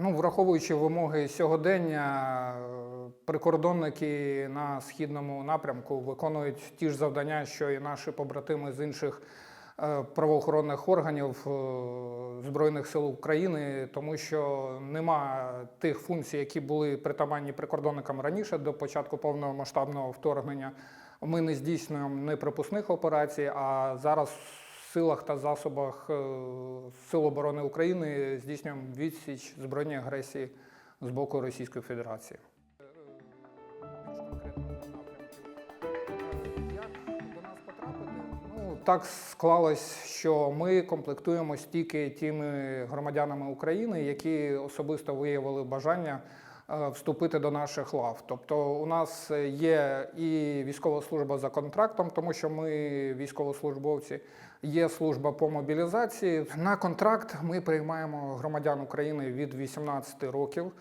Ну, враховуючи вимоги сьогодення, прикордонники на східному напрямку виконують ті ж завдання, що і наші побратими з інших е, правоохоронних органів е, Збройних сил України, тому що нема тих функцій, які були притаманні прикордонникам раніше до початку повномасштабного вторгнення. Ми не здійснюємо неприпускних операцій, а зараз силах та засобах е, Сил оборони України здійснюємо відсіч збройній агресії з боку Російської Федерації. Ну, так склалось, що ми комплектуємось тільки тими громадянами України, які особисто виявили бажання вступити до наших лав. Тобто, у нас є і військова служба за контрактом, тому що ми військовослужбовці. Є служба по мобілізації. На контракт ми приймаємо громадян України від 18 років.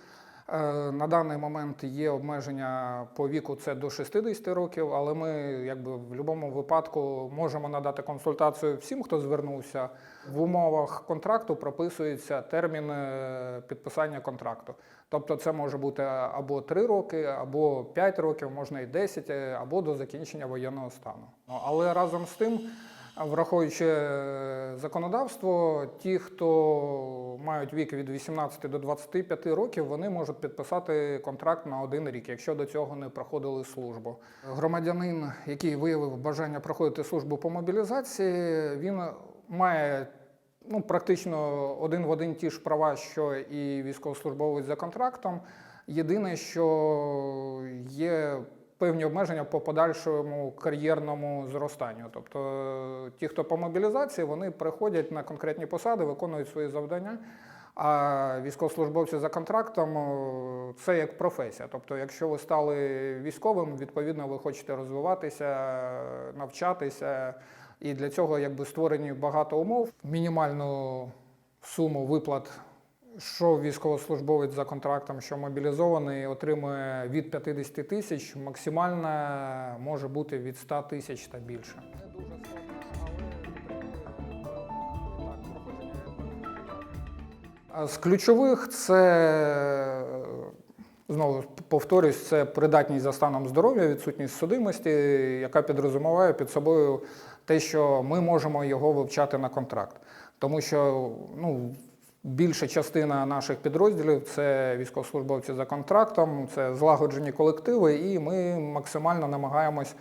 Е, На даний момент є обмеження по віку це до 60 років, але ми якби в будь-якому випадку можемо надати консультацію всім, хто звернувся. В умовах контракту прописується термін е, підписання контракту. Тобто це може бути або 3 роки, або 5 років, можна і 10, е, або до закінчення воєнного стану. Ну, Але разом з тим. Враховуючи е, законодавство, ті, хто мають вік від 18 до 25 років, вони можуть підписати контракт на один рік, якщо до цього не проходили службу. Громадянин, який виявив бажання проходити службу по мобілізації, він має ну, практично один в один ті ж права, що і військовослужбовець за контрактом. Єдине, що є певні обмеження по подальшому кар'єрному зростанню. Тобто е, ті, хто по мобілізації, вони приходять на конкретні посади, виконують свої завдання. А військовослужбовці за контрактом е, це як професія. Тобто, якщо ви стали військовим, відповідно, ви хочете розвиватися, навчатися. І для цього якби створені багато умов. Мінімальну суму виплат що військовослужбовець за контрактом, що мобілізований, отримує від 50 тисяч, максимальна може бути від 100 тисяч та більше. З ключових це знову повторюсь, це придатність за станом здоров'я, відсутність судимості, яка підрозуміває під собою те, що ми можемо його вивчати на контракт. Тому що ну, Більша частина наших підрозділів це військовослужбовці за контрактом, це злагоджені колективи, і ми максимально намагаємось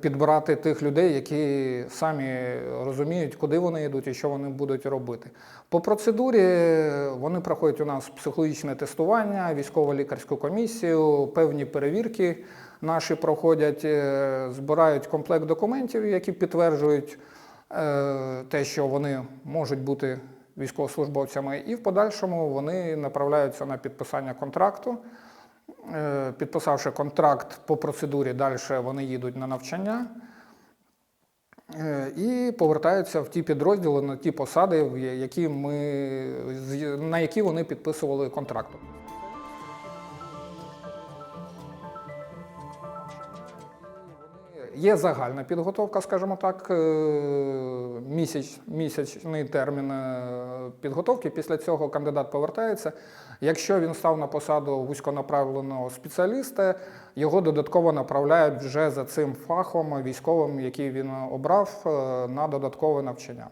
підбирати тих людей, які самі розуміють, куди вони йдуть і що вони будуть робити. По процедурі вони проходять у нас психологічне тестування, військово-лікарську комісію, певні перевірки наші проходять, е, збирають комплект документів, які підтверджують е, те, що вони можуть бути військовослужбовцями, і в подальшому вони направляються на підписання контракту. Е, Підписавши контракт по процедурі, далі вони їдуть на навчання е, і повертаються в ті підрозділи на ті посади, які ми, на які вони підписували контракт. Є загальна підготовка, скажімо так, е, місяць, місячний термін е, підготовки. Після цього кандидат повертається. Якщо він став на посаду вузьконаправленого спеціаліста, його додатково направляють вже за цим фахом військовим, який він обрав, е, на додаткове навчання.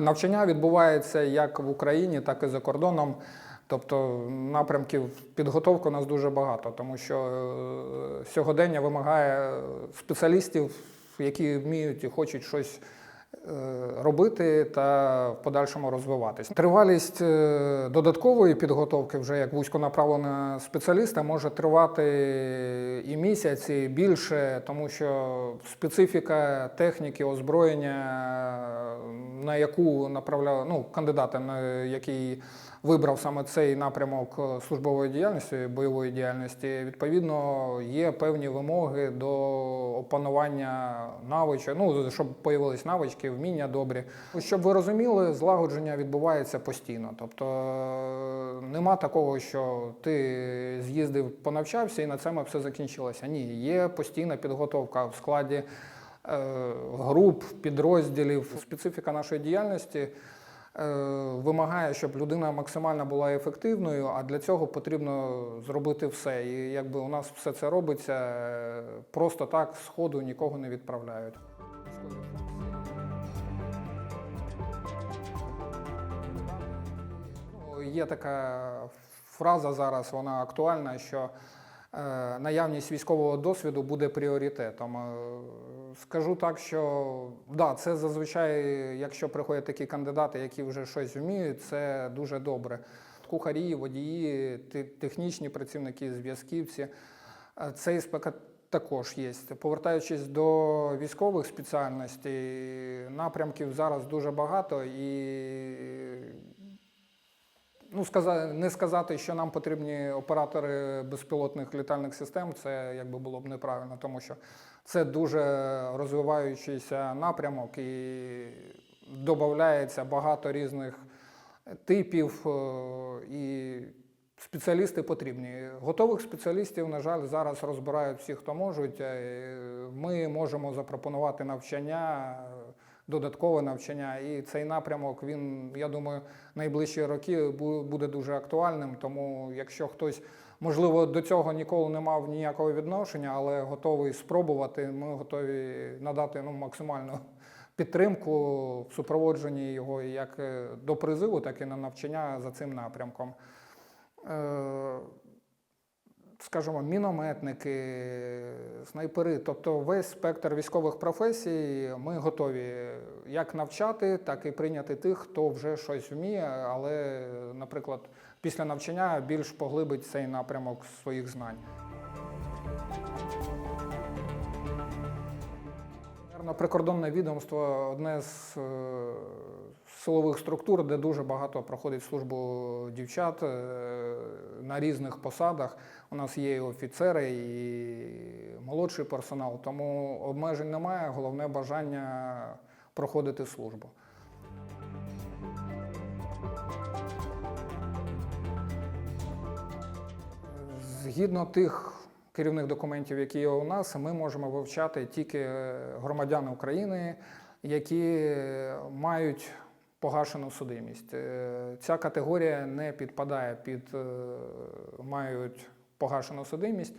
Навчання відбувається як в Україні, так і за кордоном. Тобто напрямків підготовки у нас дуже багато, тому що е, сьогодення вимагає спеціалістів, які вміють і хочуть щось е, робити та в подальшому розвиватись. Тривалість е, додаткової підготовки, вже як вузьконаправленого спеціаліста, може тривати і місяць, і більше, тому що специфіка техніки, озброєння, на яку направляв ну, кандидата, на який вибрав саме цей напрямок е, службової діяльності, бойової діяльності, відповідно, є певні вимоги до опанування навичок, ну, щоб появились навички, вміння добрі. Щоб ви розуміли, злагодження відбувається постійно. Тобто е, нема такого, що ти з'їздив, понавчався і на цьому все закінчилося. Ні, є постійна підготовка в складі е, груп, підрозділів. Специфіка нашої діяльності вимагає, щоб людина максимально була ефективною, а для цього потрібно зробити все. І якби у нас все це робиться е, просто так, з ходу нікого не відправляють. Ну, Є така фраза зараз, вона актуальна, що е, наявність військового досвіду буде пріоритетом. Е, Скажу так, що да, це зазвичай, якщо приходять такі кандидати, які вже щось вміють, це дуже добре. Кухарі, водії, технічні працівники, зв'язківці. Е, Цей спека також є. Повертаючись до військових спеціальностей, напрямків зараз дуже багато і ну, сказа- не сказати, що нам потрібні оператори безпілотних літальних систем, це якби було б неправильно, тому що це дуже розвиваючийся напрямок і додається багато різних типів е, і спеціалісти потрібні. Готових спеціалістів, на жаль, зараз розбирають всі, хто можуть. Е, Ми можемо запропонувати навчання, додаткове навчання, і цей напрямок він, я думаю, найближчі роки буде дуже актуальним. Тому, якщо хтось, можливо, до цього ніколи не мав ніякого відношення, але готовий спробувати, ми готові надати ну, максимальну підтримку в супроводженні його як е, до призиву, так і на навчання за цим напрямком. Скажімо, мінометники, снайпери, тобто весь спектр військових професій, ми готові як навчати, так і прийняти тих, хто вже щось вміє, але, наприклад, після навчання більш поглибить цей напрямок своїх знань. Прикордонне відомство одне з е, силових структур, де дуже багато проходить службу дівчат е, на різних посадах. У нас є і офіцери, і молодший персонал, тому обмежень немає. Головне бажання проходити службу. Згідно тих керівних документів, які є у нас, ми можемо вивчати тільки е, громадян України, які мають погашену судимість. Е, Ця категорія не підпадає під е, мають погашену судимість.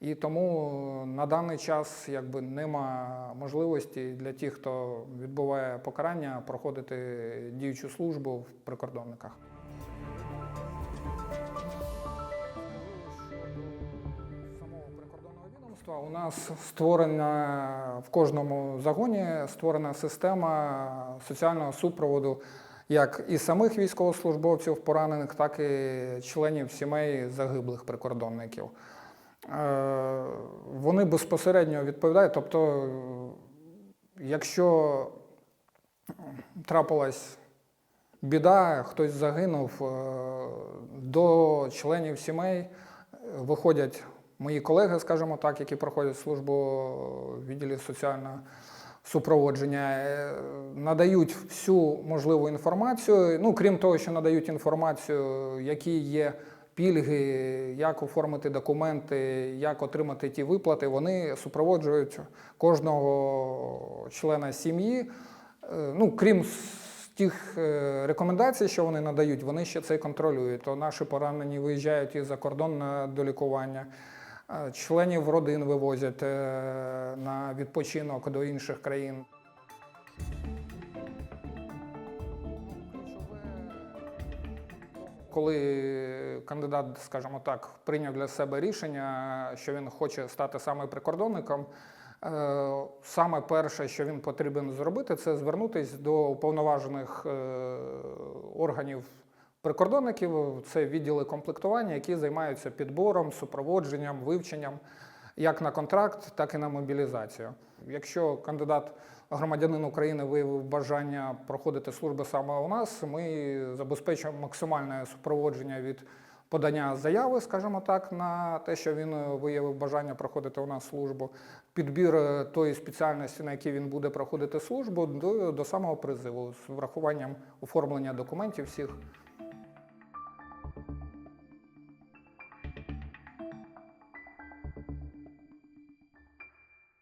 І тому на даний час якби нема можливості для тих, хто відбуває покарання, проходити діючу службу в прикордонниках. Прикордонного у нас створена в кожному загоні створена система соціального супроводу як і самих військовослужбовців поранених, так і членів сімей загиблих прикордонників. Е, Вони безпосередньо відповідають, тобто, якщо трапилась біда, хтось загинув, е, до членів сімей виходять мої колеги, скажімо так, які проходять службу в відділі соціального супроводження, е, надають всю можливу інформацію. Ну, крім того, що надають інформацію, які є пільги, як оформити документи, як отримати ті виплати, вони супроводжують кожного члена сім'ї. Е, Ну, крім тих е, рекомендацій, що вони надають, вони ще це контролюють. То наші поранені виїжджають і за кордон на долікування. Членів родин вивозять е, на відпочинок до інших країн. Коли кандидат, скажімо так, прийняв для себе рішення, що він хоче стати саме прикордонником, е, саме перше, що він потрібен зробити, це звернутися до уповноважених е, органів прикордонників. Це відділи комплектування, які займаються підбором, супроводженням, вивченням як на контракт, так і на мобілізацію. Якщо кандидат громадянин України виявив бажання проходити службу саме у нас, ми забезпечуємо максимальне супроводження від подання заяви, скажімо так, на те, що він виявив бажання проходити у нас службу, підбір е, тої спеціальності, на якій він буде проходити службу, до, до самого призиву з врахуванням оформлення документів всіх